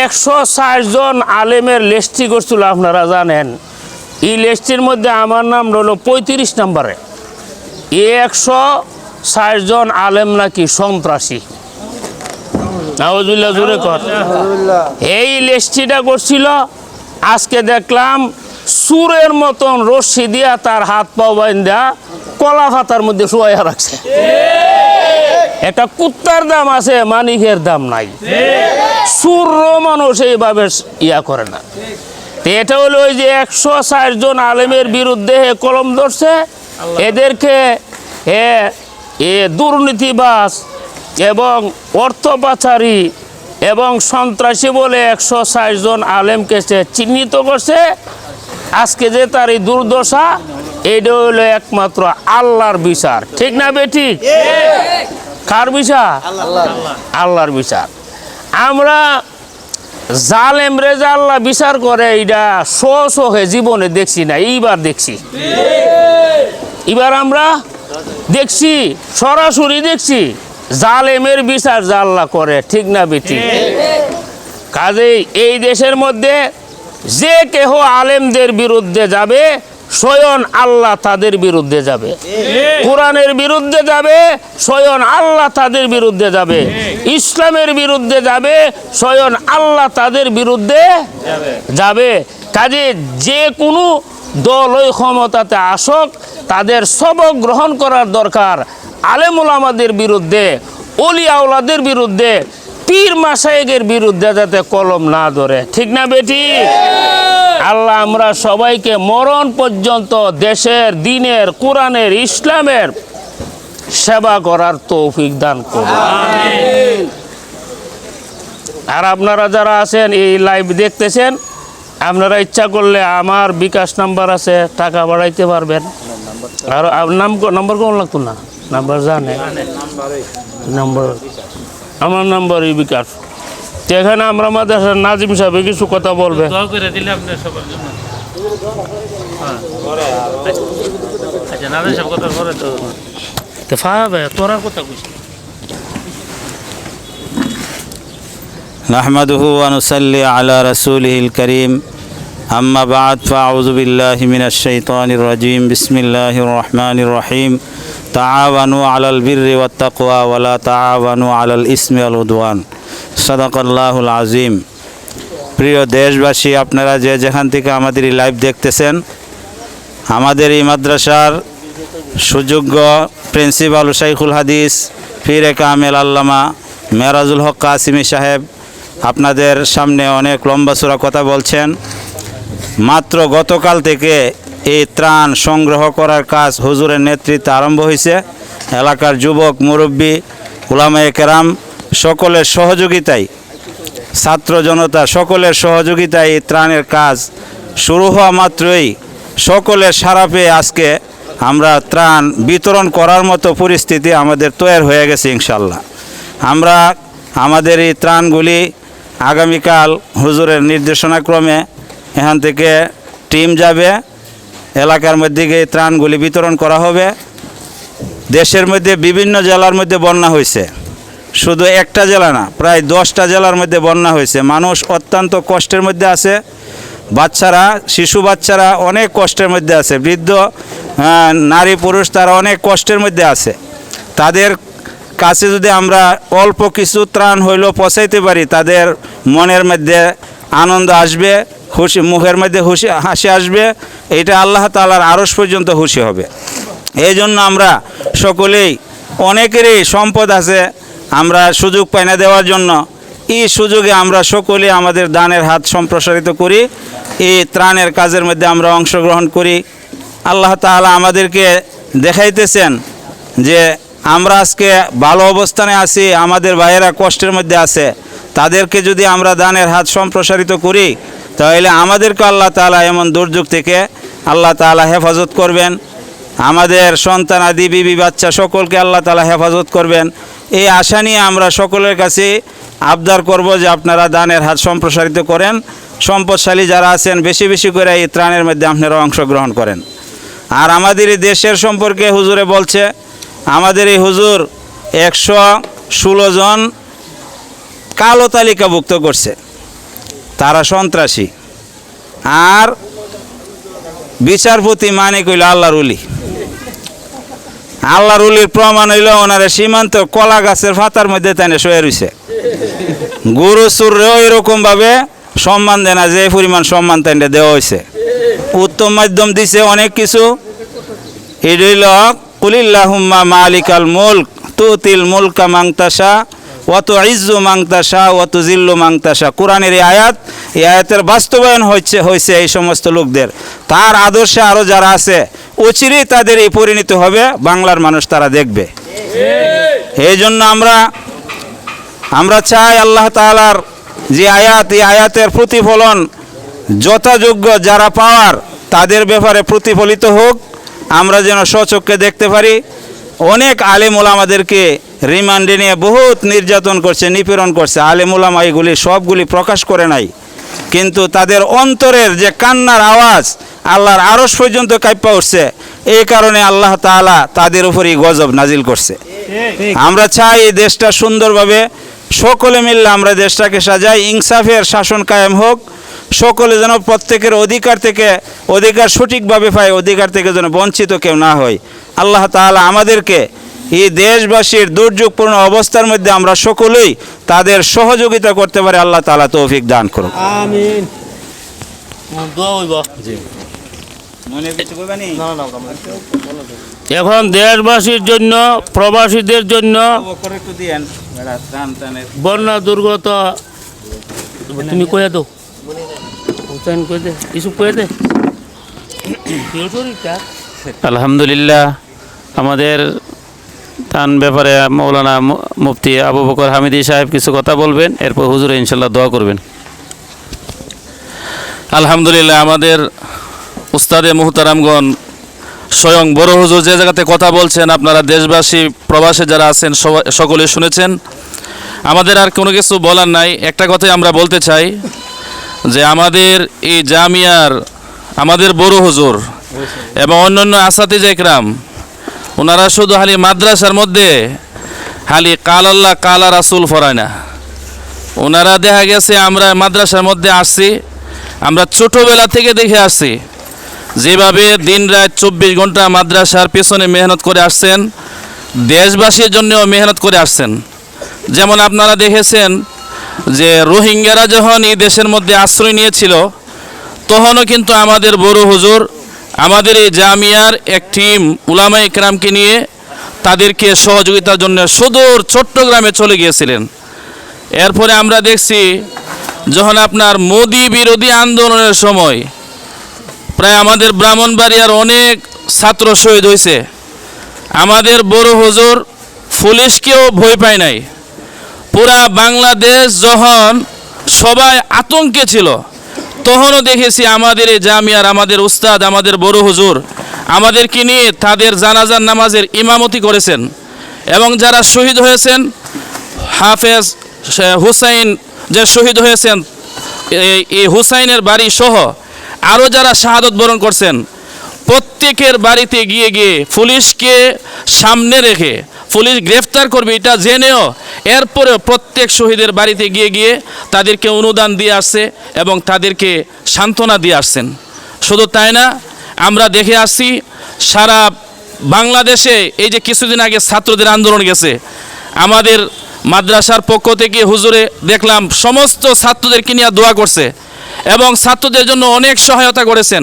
একশো ষাট জন আলেমের লিস্টটি করছিল আপনারা জানেন। এই লিস্টের মধ্যে আমার নাম রইল পঁয়ত্রিশ নম্বরে। একশো ষাট জন আলেম নাকি সন্ত্রাসী? নাওজুল্লাহ জুড়ে কর। এই লিস্টিটা করছিল আজকে দেখলাম সুরের মতন রশ্মি দিয়া তার হাত পা বাইন্দা কলা ফাতার মধ্যে শুয়াইয়া রাখছে। একটা কুত্তার দাম আছে, মানিকের দাম নাই। সুর মানুষ এইভাবে ইয়া করে না। এটা হলো ওই যে একশো ষাট জন আলেমের বিরুদ্ধে কলম ধরছে। এদেরকে এ এ দুর্নীতিবাস এবং অর্থ পাচারী এবং সন্ত্রাসী বলে একশো ষাট জন আলেমকে সে চিহ্নিত করছে। আজকে যে তার এই দুর্দশা এটা হলো একমাত্র আল্লাহর বিচার। ঠিক না বেটি কার বিচার? আল্লাহর বিচার। আমরা জালেম রেজা আল্লাহ বিচার করে এইটা শোহে জীবনে দেখছি না, এইবার দেখছি। এবার আমরা দেখছি, সরাসরি দেখছি, জালেমের বিচার আল্লাহ করে, ঠিক না বেটি কাজেই এই দেশের মধ্যে যে কেহ আলেমদের বিরুদ্ধে যাবে স্বয়ং আল্লাহ তাদের বিরুদ্ধে যাবে। কোরআনের বিরুদ্ধে যাবে স্বয়ং আল্লাহ তাদের বিরুদ্ধে যাবে। ইসলামের বিরুদ্ধে যাবে স্বয়ং আল্লাহ তাদের বিরুদ্ধে যাবে। কাজে যে কোনো দল ওই ক্ষমতাতে আসক তাদের সবক গ্রহণ করার দরকার আলেমুল আমাদের বিরুদ্ধে অলি আওলাদের বিরুদ্ধে পীর মাসায়েকের বিরুদ্ধে যাতে কলম না ধরে। ঠিক না বেটি? আল্লাহ আমরা সবাইকে মরণ পর্যন্ত দেশের দিনের কোরআনের ইসলামের সেবা করার তৌফিক দান করুন। আর আপনারা যারা আছেন এই লাইভ দেখতেছেন আপনারা ইচ্ছা করলে আমার বিকাশ নাম্বার আছে টাকা বাড়াইতে পারবেন। আর নাম নাম্বার কোন লাগতো না? নাম্বার জানে। নাম্বার আমার নাম্বার এই বিকাশ তো এখানে আমরা আমাদের নাজিম সাহেব কিছু কথা বলবে দোয়া করে দিলে আপনার সবার জন্য হ্যাঁ। আচ্ছা নাদের সব কথা করে তো তো ফাহাবে তোরার কথা কইস نحمده ونصلي على رسوله الكريم أما بعد فأعوذ بالله من الشيطان الرجيم بسم الله الرحمن الرحيم তাআবানু আলাল বিররি ওয়াত তাকওয়া ওয়ালা তাআবানু আলাল ইসমি আল উদওয়ান। সাদাকাল্লাহুল আজিম প্রিয় দেশবাসী, আপনারা যে যেখান থেকে আমাদের এই লাইভ দেখতেছেন, আমাদের এই মাদ্রাসার সুযোগ্য প্রিন্সিপাল শাইখুল হাদিস, ফিরে কামেল আল্লামা মেরাজুল হক কাসিমি সাহেব আপনাদের সামনে অনেক লম্বা সুরা কথা বলছেন। মাত্র গতকাল থেকে এই ত্রাণ সংগ্রহ করার কাজ হুজুরের নেতৃত্বে আরম্ভ হয়েছে। এলাকার যুবক, মুরব্বী, উলামায়ে কেরাম, সকলের সহযোগিতায়, ছাত্র জনতা সকলের সহযোগিতায় এই ত্রাণের কাজ শুরু হওয়া মাত্রই সকলের সারা পেয়ে আজকে আমরা ত্রাণ বিতরণ করার মতো পরিস্থিতি আমাদের তৈরি হয়ে গেছে ইনশাল্লাহ আমরা আমাদের এই ত্রাণগুলি আগামীকাল হুজুরের নির্দেশনাক্রমে এখান থেকে টিম যাবে। এলাকার মধ্যে গিয়ে ত্রাণগুলি বিতরণ করা হবে। দেশের মধ্যে বিভিন্ন জেলার মধ্যে বন্যা হয়েছে। শুধু একটা জেলা না, প্রায় দশটা জেলার মধ্যে বন্যা হয়েছে। মানুষ অত্যন্ত কষ্টের মধ্যে আছে। বাচ্চারা, শিশু বাচ্চারা অনেক কষ্টের মধ্যে আছে। বৃদ্ধ নারী, পুরুষ, তারা অনেক কষ্টের মধ্যে আছে। তাদের কাছে যদি আমরা অল্প কিছু ত্রাণ হইলেও পৌঁছাইতে পারি, তাদের মনের মধ্যে আনন্দ আসবে। খুশি, মুখের মধ্যে হুশি হাসি আসবে। এটা আল্লাহ তালার আরস পর্যন্ত হুশি হবে। এই জন্য আমরা সকলেই অনেকেরই সম্পদ আছে, আমরা সুযোগ পাই না দেওয়ার জন্য। এই সুযোগে আমরা সকলে আমাদের দানের হাত সম্প্রসারিত করি, এই ত্রাণের কাজের মধ্যে আমরা অংশগ্রহণ করি। আল্লাহ তাআলা আমাদেরকে দেখাইতেছেন যে আমরা আজকে ভালো অবস্থানে আছি, আমাদের ভাইয়েরা কষ্টের মধ্যে আছে। তাদেরকে যদি আমরা দানের হাত সম্প্রসারিত করি তাহলে আমাদেরকে আল্লাহ তাআলা এমন দুর্যোগ থেকে আল্লাহ তাআলা হেফাজত করবেন। আমাদের সন্তান, আদি, বিবি, বাচ্চা সকলকে আল্লাহ তালা হেফাজত করবেন। এই আশা নিয়ে আমরা সকলের কাছে আবদার করব যে আপনারা দানের হাত সম্প্রসারিত করেন। সম্পদশালী যারা আছেন, বেশি বেশি করে এই ত্রাণের মধ্যে আপনারা অংশগ্রহণ করেন। আর আমাদের এই দেশের সম্পর্কে হুজুরে বলছে, আমাদের এই হুজুর একশো ষোলো জন কালো তালিকাভুক্ত করছে। তারা সন্ত্রাসী। আর বিচারপতি মানে কইল আল্লাহর উলি আল্লাহর উলির প্রমাণ হইল ওনারা সীমান্ত কলা গাছের ফাতার মধ্যে তেনে শুয়ে রয়েছে গুরু সুরেও এরকম ভাবে সম্মান দেয় না, যে পরিমাণ সম্মান তেনে দেওয়া হয়েছে উত্তম মাধ্যম দিছে অনেক কিছু। এটা হইল কুলিল্লাহুম্মা মালিকাল মুলক, তুতিল মুলকা মাংতাসা অত ইজ্জু মাংতাসা অত জিল্লু মাংতাসা কোরআনের এই আয়াত, এই আয়াতের বাস্তবায়ন হচ্ছে, হয়েছে এই সমস্ত লোকদের। তার আদর্শে আরও যারা আছে অচিরেই তাদের এই পরিণত হবে, বাংলার মানুষ তারা দেখবে। এই জন্য আমরা আমরা চাই আল্লাহ তাআলার যে আয়াত, এই আয়াতের প্রতিফলন যথাযোগ্য, যারা পাওয়ার, তাদের ব্যাপারে প্রতিফলিত হোক। আমরা যেন স্বচক্ষে দেখতে পারি। অনেক আলেমুল আমাদেরকে রিমান্ডে নিয়ে বহুত নির্যাতন করছে, নিপীড়ন করছে আলেমুলামা এগুলি সবগুলি প্রকাশ করে নাই। কিন্তু তাদের অন্তরের যে কান্নার আওয়াজ, আল্লাহর আরস পর্যন্ত কাঁপা উঠছে, এই কারণে আল্লাহ তাআলা তাদের উপরই গজব নাজিল করছে। আমরা চাই এই দেশটা সুন্দরভাবে, সকলে মিললে আমরা দেশটাকে সাজাই, ইনসাফের শাসন কায়েম হোক, সকলে যেন প্রত্যেকের অধিকার থেকে, অধিকার সঠিকভাবে পায়, অধিকার থেকে যেন বঞ্চিত কেউ না হয়। আল্লাহ তাআলা আমাদেরকে এই দেশবাসীর দুর্যোগপূর্ণ অবস্থার মধ্যে আমরা সকলেই তাদের সহযোগিতা করতে পারে আল্লাহ তাআলা তৌফিক দান করুন এখন দেশবাসীর জন্য প্রবাসীদের জন্য বন্যা দুর্গত তুমি কয়ে দাও। হুসাইন কয়ে দে ইসুফ কয়ে দে। আলহামদুলিল্লাহ আমাদের তান ব্যাপারে মৌলানা মুফতি আবু বকর হামিদি সাহেব কিছু কথা বলবেন, এরপর হুজুরে ইনশাল্লাহ দোয়া করবেন। আলহামদুলিল্লাহ, আমাদের উস্তাদে মুহতারামগণ স্বয়ং বড় হুজুর যে জায়গাতে কথা বলছেন, আপনারা দেশবাসী, প্রবাসে যারা আছেন সকলে শুনেছেন। আমাদের আর কোনো কিছু বলার নাই। একটা কথাই আমরা বলতে চাই, যে আমাদের এই জামিয়ার, আমাদের বড় হুজুর এবং অন্যান্য আসাতিজ একরাম ওনারা শুধু হালি মাদ্রাসার মধ্যে, হালি কাল আল্লাহ কালা রাসুল ফরায় না। ওনারা দেখা গেছে আমরা মাদ্রাসার মধ্যে আসছি, আমরা ছোটোবেলা থেকে দেখে আসছি। যেভাবে দিন রাত চব্বিশ ঘণ্টা মাদ্রাসার পেছনে মেহনত করে আসছেন, দেশবাসীর জন্যও মেহনত করে আসছেন। যেমন আপনারা দেখেছেন যে রোহিঙ্গারা যখন এই দেশের মধ্যে আশ্রয় নিয়েছিল, তখনও কিন্তু আমাদের বড় হুজুর আমাদের এই জামিয়ার এক টিম উলামা ইকরামকে নিয়ে তাদেরকে সহযোগিতার জন্য সুদূর চট্টগ্রামে চলে গিয়েছিলেন। এরপরে আমরা দেখছি যখন আপনার মোদি বিরোধী আন্দোলনের সময় প্রায় আমাদের ব্রাহ্মণবাড়িয়ার অনেক ছাত্র শহীদ হয়েছে, আমাদের বড় হুজুর পুলিশকেও ভয় পায় নাই। পুরা বাংলাদেশ যখন সবাই আতঙ্কে ছিল তখনও দেখেছি আমাদের এই জামিয়ার, আমাদের উস্তাদ, আমাদের বড় হুজুর, আমাদেরকে নিয়ে তাদের জানাজার নামাজের ইমামতি করেছেন। এবং যারা শহীদ হয়েছেন, হাফেজ হুসাইন যে শহীদ হয়েছেন এই- হুসাইনের বাড়ি সহ আরও যারা শাহাদত বরণ করছেন, প্রত্যেকের বাড়িতে গিয়ে গিয়ে পুলিশকে সামনে রেখে পুলিশ গ্রেফতার করবে, এটা জেনেও এরপরেও প্রত্যেক শহীদের বাড়িতে গিয়ে গিয়ে তাদেরকে অনুদান দিয়ে আসছে এবং তাদেরকে সান্ত্বনা দিয়ে আসছেন। শুধু তাই না, আমরা দেখে আসছি সারা বাংলাদেশে এই যে কিছুদিন আগে ছাত্রদের আন্দোলন গেছে, আমাদের মাদ্রাসার পক্ষ থেকে হুজুরে দেখলাম সমস্ত ছাত্রদেরকে নিয়ে দোয়া করছে এবং ছাত্রদের জন্য অনেক সহায়তা করেছেন।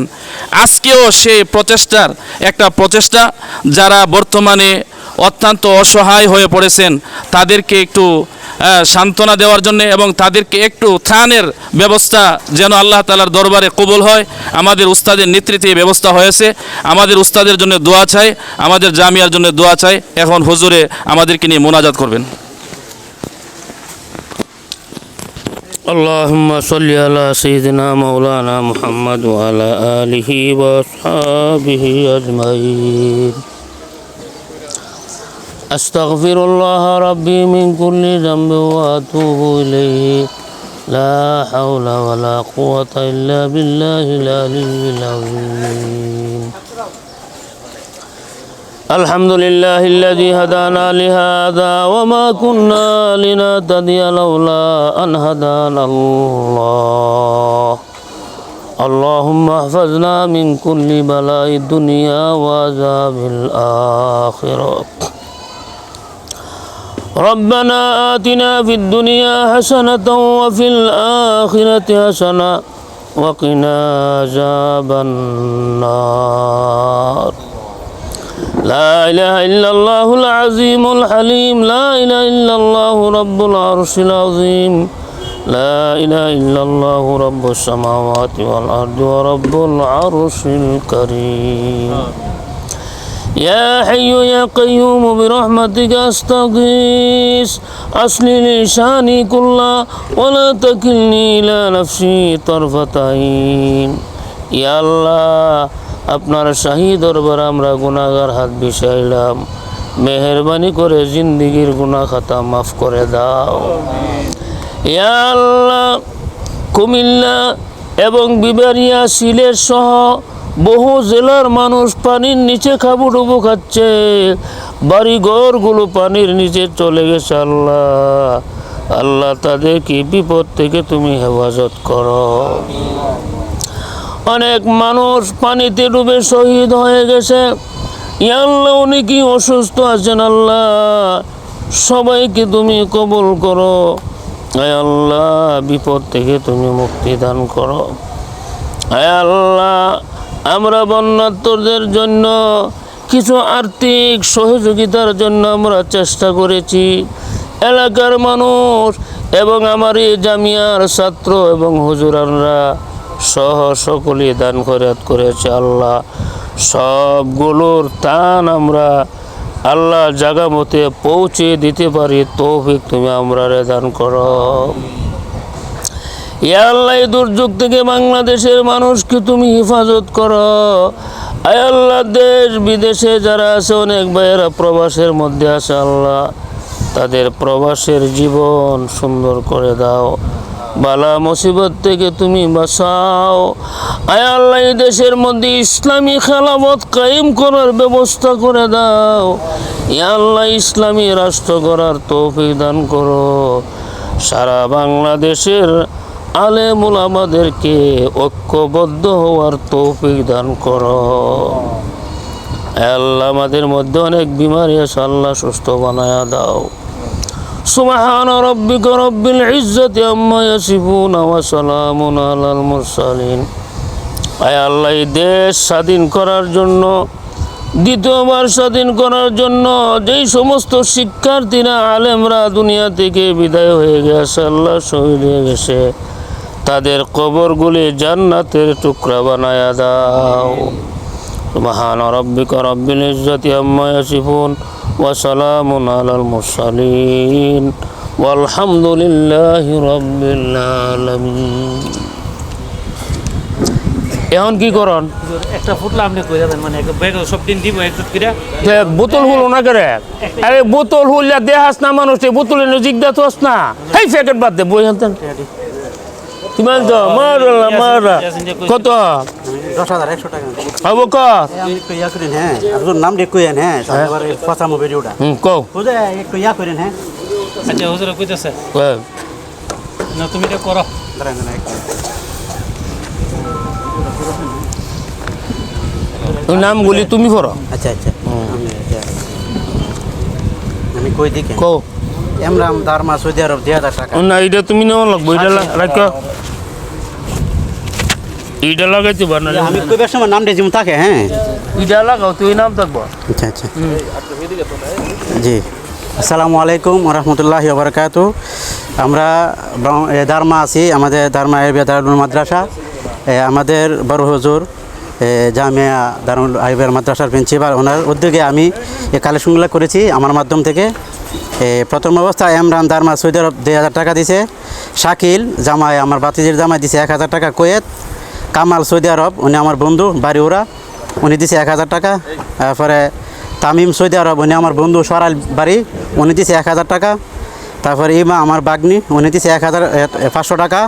আজকেও সেই প্রচেষ্টার একটা প্রচেষ্টা, যারা বর্তমানে অত্যন্ত অসহায় হয়ে পড়েছেন তাদেরকে একটু আহ, সান্ত্বনা দেওয়ার জন্য এবং তাদেরকে একটু ত্রাণের ব্যবস্থা যেন আল্লাহ তালার দরবারে কবুল হয় আমাদের উস্তাদের নেতৃত্বে এই ব্যবস্থা হয়েছে আমাদের উস্তাদের জন্য দোয়া চাই আমাদের জামিয়ার জন্য দোয়া চাই এখন হুজুরে আমাদেরকে নিয়ে মোনাজাত করবেন اللهم صل على سيدنا مولانا محمد وعلى آله وأصحابه أجمعين أستغفر الله ربي من كل ذنب وأتوب إليه. لا حول ولا قوة إلا بالله العلي العظيم. الحمد لله الذي هدانا لهذا وما كنا لنهتدي لولا أن هدانا الله. اللهم احفظنا من كل بلاء الدنيا وعذاب الآخرة. ربنا آتنا في الدنيا حسنة وفي الآخرة حسنة وقنا عذاب النار. لا إله إلا الله العظيم الحليم. لا إله إلا الله رب العرش العظيم. لا إله إلا الله رب السماوات والأرض ورب العرش الكريم. يا حي يا قيوم برحمتك أستغيث أصلي لساني كله ولا تكلني إلى نفسي طرفة عين يا الله আপনার শাহী দরবার আমরা গুনাহগার হাত বিষাইলাম মেহরবানি করে জিন্দিগির গুনাহ খাতা মাফ করে দাও ইয়া আল্লাহ কুমিল্লা এবং বিবারিয়া সিলেট সহ বহু জেলার মানুষ পানির নিচে খাবুডুবু খাচ্ছে। বাড়ি ঘরগুলো পানির নিচে চলে গেছে আল্লাহ। আল্লাহ তাদেরকে বিপদ থেকে তুমি হেফাজত করো। অনেক মানুষ পানিতে ডুবে শহীদ হয়ে গেছে। আল্লাহ, উনি কি অসুস্থ আছেন আল্লাহ? সবাইকে তুমি কবুল করো। আল্লাহ, বিপদ থেকে তুমি মুক্তি দান করো। আল্লাহ আমরা বন্যাত্মদের জন্য কিছু আর্থিক সহযোগিতার জন্য আমরা চেষ্টা করেছি। এলাকার মানুষ এবং আমার এই জামিয়ার ছাত্র এবং হুজুরানরা সহ সকলে দান খরচ করেছে আল্লাহ। সবগুলোর তান আমরা আল্লাহ জাগা মতে পৌঁছে দিতে পারি। তৌফিক তুমি আমরা রে দান করো। আল্লাহ দুর্যোগ থেকে বাংলাদেশের মানুষকে তুমি হেফাজত করো। আল্লাহ, দেশ বিদেশে যারা আছে, অনেক ভাইয়েরা প্রবাসের মধ্যে আছে, আল্লাহ, তাদের প্রবাসের জীবন সুন্দর করে দাও। বালা মুসিবত থেকে তুমি বাঁচাও। আয় আল্লাহ, এই দেশের মধ্যে ইসলামী খেলামত কায়েম করার ব্যবস্থা করে দাও। আল্লাহ, ইসলামী রাষ্ট্র করার তৌফিক দান করো। সারা বাংলাদেশের আলেমুল আমাদেরকে ঐক্যবদ্ধ হওয়ার তৌফিক দান করো। আল্লাহ আমাদের মধ্যে অনেক বিমারি আছে, আল্লাহ সুস্থ বানায়া দাও। রব্বিকা রব্বিল ইজ্জাতি আম্মা ইয়াসিফুন ওয়া সালামুন আলাল মুরসালিন। আয় আল্লাহ, এই দেশ স্বাধীন করার জন্য, দ্বিতীয়বার স্বাধীন করার জন্য যেই সমস্ত শিক্ষার্থীরা, আলেমরা দুনিয়া থেকে বিদায় হয়ে গেছে, আল্লাহ শহীদ হয়ে গেছে। তাদের কবরগুলি জান্নাতের টুকরা বানায়া দাও। সুবহান রব্বিকা রব্বিল ইজ্জাতি আম্মা ইয়াসিফুন ওয়া সালামুন আলাল মুরসালিন। ওয়ালহামদুলিল্লাহি রাব্বিল আলামিন। এখন কি করন? একটা ফুটলা আপনি মানে সব দিন দিব একটু করে যে বোতল হলো না করে। আরে বোতল দেহাস না মানুষ বোতলে জিগদা তোস না। হেই প্যাকেট বাদ দে বই আনতেন। তুমি তো? মারলা মারলা কত? দশ হাজার একশো টাকা। হব ক? ইয়া করেন হ্যাঁ আপনার নাম একটু ইয়েন হ্যাঁ। এবার পচামো ভিডিওটা। হুম কও। বুঝে? একটু ইয়া করেন হ্যাঁ। আচ্ছা হুজুর কইতেছে। না তুমি এটা করো। দাঁড়ান দাঁড়ান একটু। নামগুলি তুমি পড়ো আচ্ছা আচ্ছা। আমি আমি কই দিকে? কও। এমরাম দারমা সৌদি আরব দুই হাজার টাকা। না এটা তুমি নেওয়া লাগবো এটা রাখ। এটা লাগাইতে পার না। আমি কইবার সময় নাম দিয়েছি তাকে হ্যাঁ। এটা লাগাও তুই নাম থাকব। আচ্ছা আচ্ছা। জি। আসসালামু আলাইকুম রহমতুল্লাহ বরকাত আমরা দারমা আছি আমাদের দারমা আরবিয়া দারুল মাদ্রাসা। আমাদের বড় হুজুর জামিয়া দারুল আরবিয়ার মাদ্রাসার প্রিন্সিপাল। ওনার উদ্যোগে আমি এই কালেকশনগুলো করেছি আমার মাধ্যম থেকে। প্রথম অবস্থায় এমরান দারমা সৌদি আরব দুই হাজার টাকা দিছে, শাকিল জামাই আমার বাতিজির জামাই দিছে এক হাজার টাকা, কোয়েত, কামাল সৌদি আরব, উনি আমার বন্ধু বাড়ি ওরা উনি দিছে এক হাজার টাকা, তারপরে তামিম সৌদি আরব, উনি আমার বন্ধু সরাল বাড়ি, উনি দিছে এক হাজার টাকা, তারপরে ইমা আমার বাগনি, উনি দিছে এক হাজার পাঁচশো টাকা,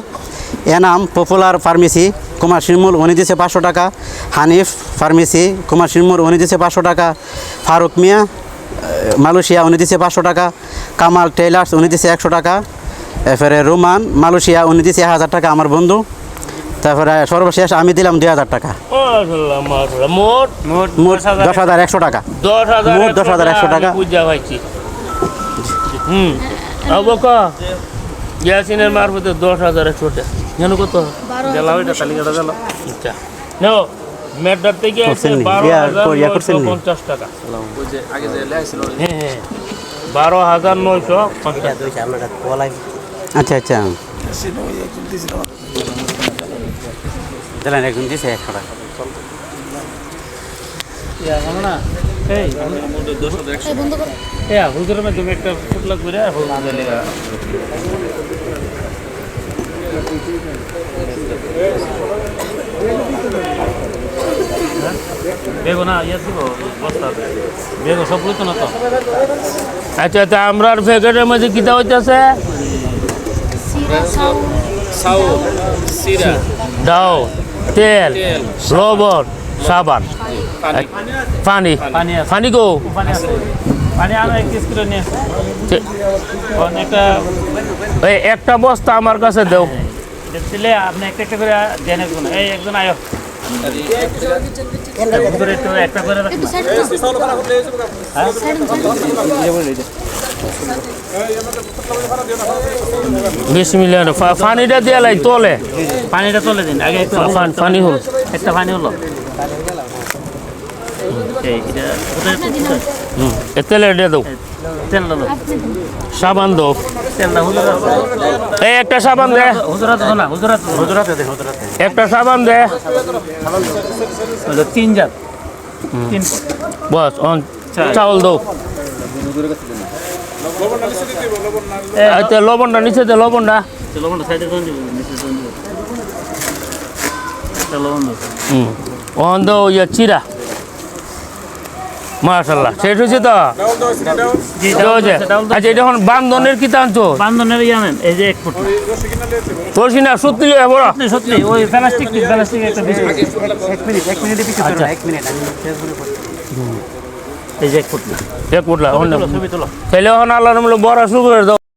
এনাম পপুলার ফার্মেসি, কুমার শিরমুল উনি দিছে পাঁচশো টাকা, হানিফ ফার্মেসি, কুমার শিরমুল উনি দিছে পাঁচশো টাকা, ফারুক মিয়া মালয়েশিয়া উনি দিছে পাঁচশো টাকা। কামাল টেইলার্স উনি দিছে একশো টাকা। এরপরে রোমান মালয়েশিয়া উনি দিছে এক হাজার টাকা আমার বন্ধু। তারপরে সর্বশেষ আমি দিলাম দুই হাজার টাকা। মোট মোট মোট দশ হাজার একশো টাকা। দশ হাজার মোট 10,100 টাকা। আমি বুঝা হুম। ইয়াসিনের মারফতে দশ হাজার একশো টাকা। জানো কত? এটা তালিকাটা আচ্ছা। নাও মেডার থেকে আছে করছেন নি? বারো ইয়া, হাজার ইয়া করছেন নয়শো নি? পঞ্চাশ টাকা। হ্যাঁ হ্যাঁ। বারো হাজার নয়শো পঞ্চাশ আচ্ছা আচ্ছা। দিলেন একজন দিছে একশো টাকা। এই এ হুজুরের মাধ্যমে একটা ফুটলা করে হুজুরের লেগা বেগো না ইয়ে দিব বস্তা বেগো সব লইতো না তো? আচ্ছা আচ্ছা আমরা প্যাকেটের মধ্যে কিতা হইতেছে? দাও তেল লবণ সাবান। পানি। পানি। গো পানি আছে। এক কেস করে নিয়ে আসো। তে- কারণ একটা বস্তা আমার কাছে দেও। দিলে আপনি একটা একটা করে দেন একজন। এই একজন আয়ো। একটু একটা করে বিশ মিলিয়ন পানিটা দিয়ে লাই তোলে। পানিটা তোলে দিন আগে একটু পানি হল একটা পানি হলো। এটা তেলে দিয়ে দাও। তেল হলো সাবান দাও। তেলটা হুজুর আছে এই একটা সাবান দে। একটা সাবান দে। তিন জাত। তিন বস অন চাউল দাও। লবণটা নিচে দে লবণটা। লবণটা সাইডে কোন দিব নিচে কোন দিব একটা লবণ দাও হুম অন দাও ইয়া চিরা মাশাল্লাহ শেষ হয়েছে তো? আচ্ছা এটা এখন বান্ধনের কি টানছো? বান্দনের এই যে এক ফুট। তোরছি না সত্যি বড়। সত্যি ওই প্লাস্টিক প্লাস্টিক একটা এক মিনিট এক মিনিটের পিছু আচ্ছা। এক মিনিট আমি ফেসবুকে এই যে এক ফুট এক ফুট তুলো ছবি তুলো। তাহলে এখন আল্লাহ বড় শুরু করে দাও।